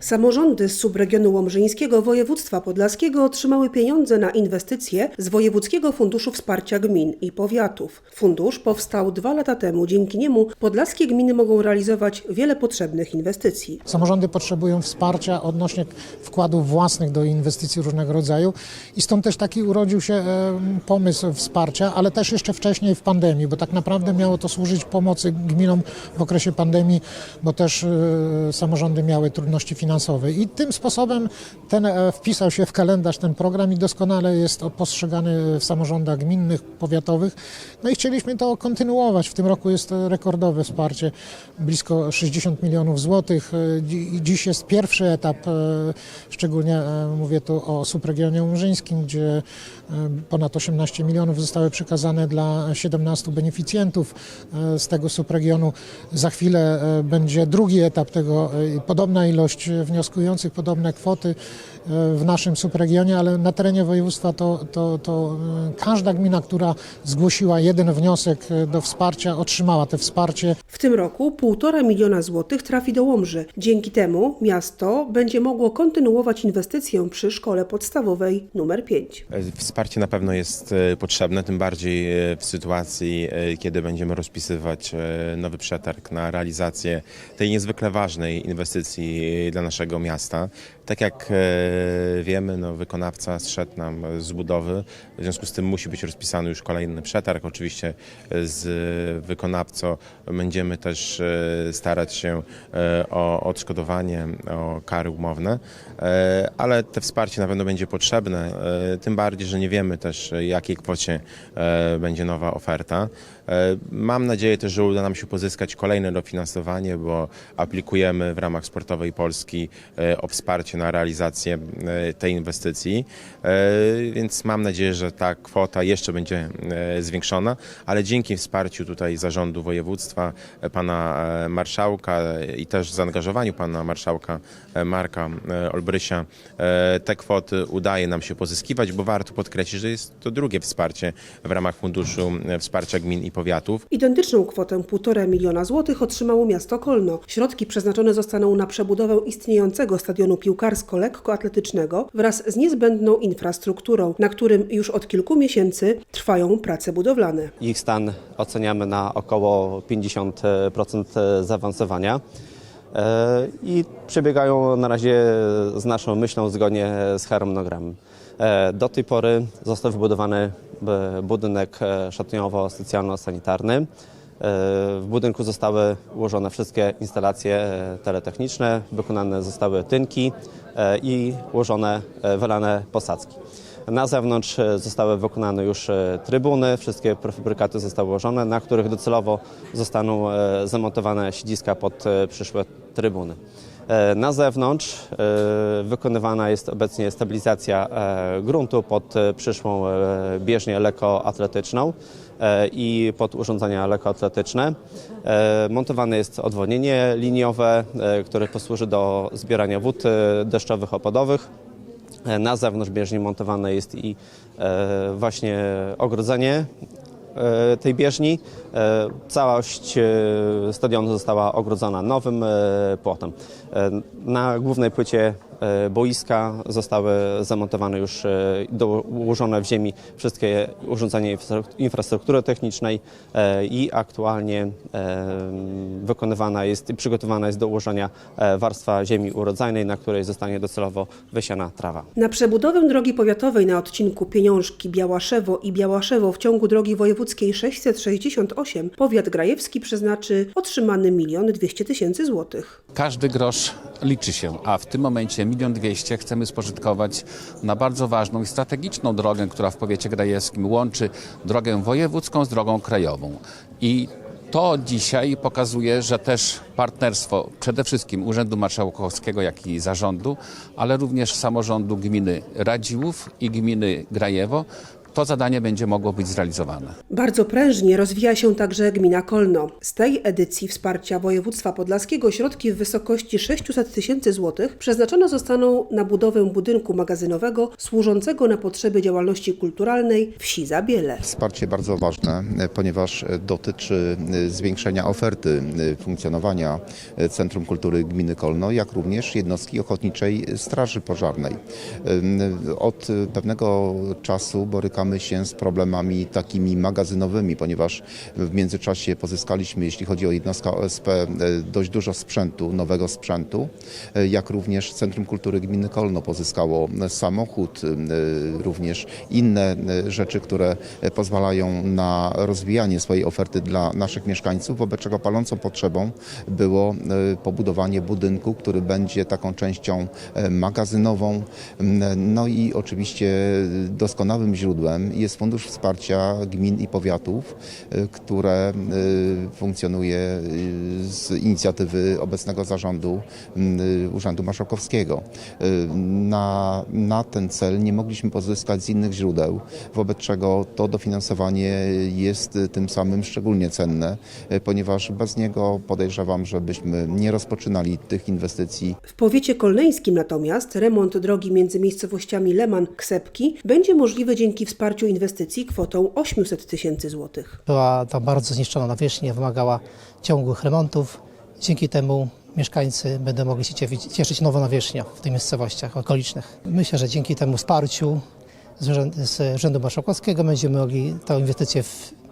Samorządy z subregionu łomżyńskiego województwa podlaskiego otrzymały pieniądze na inwestycje z Wojewódzkiego Funduszu Wsparcia Gmin i Powiatów. Fundusz powstał dwa lata temu. Dzięki niemu podlaskie gminy mogą realizować wiele potrzebnych inwestycji. Samorządy potrzebują wsparcia odnośnie wkładów własnych do inwestycji różnego rodzaju i stąd też taki urodził się pomysł wsparcia, ale też jeszcze wcześniej w pandemii, bo tak naprawdę miało to służyć pomocy gminom w okresie pandemii, bo też e, samorządy miały trudności finansowe i tym sposobem ten e, wpisał się w kalendarz ten program i doskonale jest postrzegany w samorządach gminnych, powiatowych. No i chcieliśmy to kontynuować. W tym roku jest rekordowe wsparcie, blisko 60 milionów złotych. E, dzi- Dziś jest pierwszy etap, e, szczególnie mówię tu o subregionie umrzyńskim, gdzie ponad 18 milionów zostały przekazane dla 17 beneficjentów z tego subregionu. Za chwilę będzie drugi etap tego, podobna ilość wnioskujących, podobne kwoty w naszym subregionie, ale na terenie województwa to, to, to e, każda gmina, która zgłosiła jeden wniosek e, do wsparcia, otrzymała te wsparcie. W tym roku 1,5 miliona złotych trafi do Łomży. Dzięki temu miasto będzie mogło kontynuować inwestycję przy szkole podstawowej numer 5. Wsparcie na pewno jest e, potrzebne, tym bardziej w sytuacji, kiedy będziemy rozpisywać nowy przetarg na realizację tej niezwykle ważnej inwestycji dla naszego miasta. Tak jak wiemy, no, wykonawca zszedł nam z budowy, w związku z tym musi być rozpisany już kolejny przetarg. Oczywiście e, z wykonawcą będziemy też e, starać się o odszkodowanie, o kary umowne, ale te wsparcie na pewno będzie potrzebne, tym bardziej, że nie wiemy też jakiej kwocie będzie nowa oferta. E, Mam nadzieję też, że uda nam się pozyskać kolejne dofinansowanie, bo aplikujemy w ramach Sportowej Polski e, o wsparcie na realizację e, tej inwestycji, więc mam nadzieję, że ta kwota jeszcze będzie zwiększona, ale dzięki wsparciu tutaj zarządu województwa, pana marszałka i też zaangażowaniu pana marszałka Marka Olbrysia, te kwoty udaje nam się pozyskiwać, bo warto podkreślić, że jest to drugie wsparcie w ramach Funduszu Wsparcia Gmin i Powiatów. Identyczną kwotę 1,5 miliona złotych otrzymało miasto Kolno. Środki przeznaczone zostaną na przebudowę istniejącego stadionu piłkarsko-lekkoatletycznego wraz z niezbędną infrastrukturą, na którym już od kilku miesięcy trwają prace budowlane. Ich stan oceniamy na około 50% zaawansowania e, i przebiegają na razie z naszą myślą zgodnie z harmonogramem. E, Do tej pory został wybudowany e, budynek e, szatniowo-socjalno-sanitarny. W budynku zostały ułożone wszystkie instalacje teletechniczne, wykonane zostały tynki i ułożone wylane posadzki. Na zewnątrz zostały wykonane już trybuny, wszystkie prefabrykaty zostały ułożone, na których docelowo zostaną zamontowane siedziska pod przyszłe trybuny. E, Na zewnątrz e, wykonywana jest obecnie stabilizacja e, gruntu pod przyszłą bieżnię lekkoatletyczną e, i pod urządzenia lekkoatletyczne. E, Montowane jest odwodnienie liniowe, które posłuży do zbierania wód deszczowych, opadowych. Na zewnątrz bieżni montowane jest i właśnie ogrodzenie tej bieżni. E, Całość e, stadionu została ogrodzona nowym e, płotem. E, Na głównej płycie e, boiska zostały zamontowane już e, dołożone w ziemi wszystkie urządzenia infra- infrastruktury technicznej e, i aktualnie e, wykonywana jest przygotowana jest do ułożenia e, warstwa ziemi urodzajnej, na której zostanie docelowo wysiana trawa. Na przebudowę drogi powiatowej na odcinku Pieniążki Białaszewo i Białaszewo w ciągu drogi wojewódzkiej 668 powiat grajewski przeznaczy otrzymany milion 200 tysięcy złotych. Każdy grosz liczy się, a w tym momencie milion dwieście chcemy spożytkować na bardzo ważną i strategiczną drogę, która w powiecie grajewskim łączy drogę wojewódzką z drogą krajową. I to dzisiaj pokazuje, że też partnerstwo przede wszystkim Urzędu Marszałkowskiego, jak i zarządu, ale również samorządu gminy Radziłów i gminy Grajewo to zadanie będzie mogło być zrealizowane. Bardzo prężnie rozwija się także gmina Kolno. Z tej edycji wsparcia województwa podlaskiego środki w wysokości 600 tysięcy złotych przeznaczone zostaną na budowę budynku magazynowego służącego na potrzeby działalności kulturalnej wsi Zabiele. Wsparcie bardzo ważne, ponieważ dotyczy e, zwiększenia oferty e, funkcjonowania e, Centrum Kultury Gminy Kolno, jak również jednostki Ochotniczej Straży Pożarnej. Od pewnego czasu borykamy się z problemami takimi magazynowymi, ponieważ w międzyczasie pozyskaliśmy, jeśli chodzi o jednostkę OSP, e, dość dużo sprzętu, nowego sprzętu, e, jak również Centrum Kultury Gminy Kolno pozyskało samochód, e, również inne rzeczy, które pozwalają na rozwijanie swojej oferty dla naszych mieszkańców, wobec czego palącą potrzebą było pobudowanie budynku, który będzie taką częścią magazynową. No i oczywiście doskonałym źródłem jest Fundusz Wsparcia Gmin i Powiatów, e, które e, funkcjonuje e, z inicjatywy obecnego zarządu Urzędu Marszałkowskiego. Na, na ten cel nie mogliśmy pozyskać z innych źródeł, wobec czego to dofinansowanie jest tym samym szczególnie cenne, ponieważ bez niego podejrzewam, że byśmy nie rozpoczynali tych inwestycji W powiecie kolneńskim natomiast remont drogi między miejscowościami Leman-Ksepki będzie możliwy dzięki wsparciu inwestycji kwotą 800 tysięcy złotych. Była tam bardzo zniszczona nawierzchnia, wymagała ciągłych remontów. Dzięki temu mieszkańcy będą mogli się cie- cieszyć nową nawierzchnią w tych miejscowościach okolicznych. Myślę, że dzięki temu wsparciu z Urzędu, Marszałkowskiego będziemy mogli tę inwestycję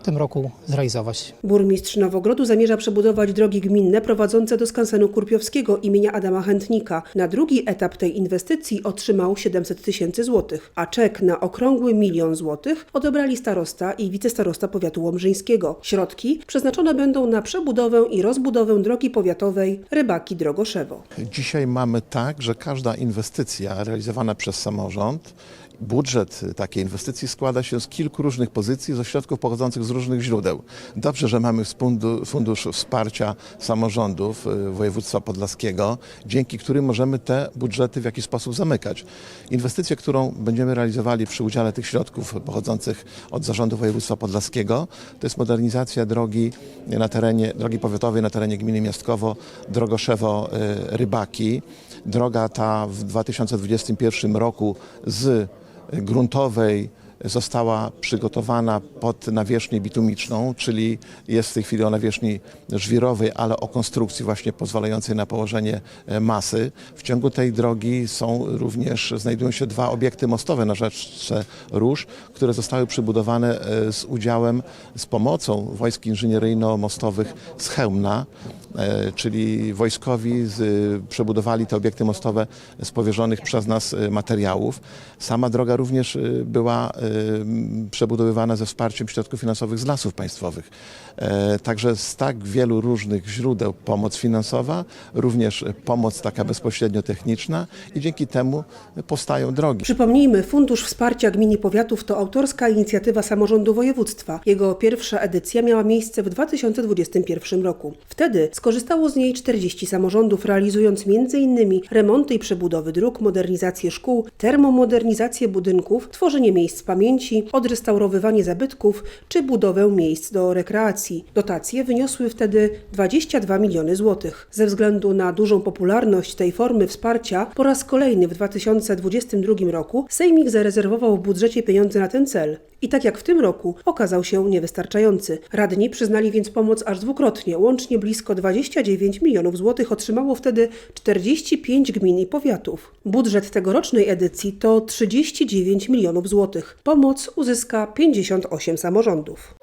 tym roku zrealizować. Burmistrz Nowogrodu zamierza przebudować drogi gminne prowadzące do skansenu Kurpiowskiego imienia Adama Chętnika. Na drugi etap tej inwestycji otrzymał 700 tysięcy złotych, a czek na okrągły milion złotych odebrali starosta i wicestarosta powiatu łomżyńskiego. Środki przeznaczone będą na przebudowę i rozbudowę drogi powiatowej Rybaki Drogoszewo. Dzisiaj mamy tak, że każda inwestycja realizowana przez samorząd, budżet takiej inwestycji składa się z kilku różnych pozycji, ze środków pochodzących z różnych źródeł. Dobrze, że mamy fundu- Fundusz Wsparcia Samorządów y, Województwa Podlaskiego, dzięki którym możemy te budżety w jakiś sposób zamykać. Inwestycję, którą będziemy realizowali przy udziale tych środków pochodzących od Zarządu Województwa Podlaskiego, to jest modernizacja drogi na terenie, drogi powiatowej na terenie gminy Miastkowo, Drogoszewo-Rybaki. Droga ta w 2021 roku z gruntowej została przygotowana pod nawierzchnię bitumiczną, czyli jest w tej chwili o nawierzchni żwirowej, ale o konstrukcji właśnie pozwalającej na położenie e, masy. W ciągu tej drogi są również, znajdują się dwa obiekty mostowe na rzeczce Róż, które zostały przybudowane e, z udziałem, z pomocą wojsk inżynieryjno-mostowych z Chełmna, czyli wojskowi z, przebudowali te obiekty mostowe z powierzonych przez nas e, materiałów. Sama droga również e, była e, przebudowywana ze wsparciem środków finansowych z lasów państwowych. E, Także z tak wielu różnych źródeł pomoc finansowa, również pomoc taka bezpośrednio techniczna i dzięki temu powstają drogi. Przypomnijmy, Fundusz Wsparcia Gmin i Powiatów to autorska inicjatywa samorządu województwa. Jego pierwsza edycja miała miejsce w 2021 roku. Wtedy skorzystało z niej 40 samorządów, realizując m.in. remonty i przebudowy dróg, modernizację szkół, termomodernizację budynków, tworzenie miejsc pamięci, odrestaurowywanie zabytków czy budowę miejsc do rekreacji. Dotacje wyniosły wtedy 22 miliony złotych. Ze względu na dużą popularność tej formy wsparcia, po raz kolejny w 2022 roku Sejmik zarezerwował w budżecie pieniądze na ten cel. I tak jak w tym roku, okazał się niewystarczający. Radni przyznali więc pomoc aż dwukrotnie, łącznie blisko 29 milionów złotych otrzymało wtedy 45 gmin i powiatów. Budżet tegorocznej edycji to 39 milionów złotych. Pomoc uzyska 58 samorządów.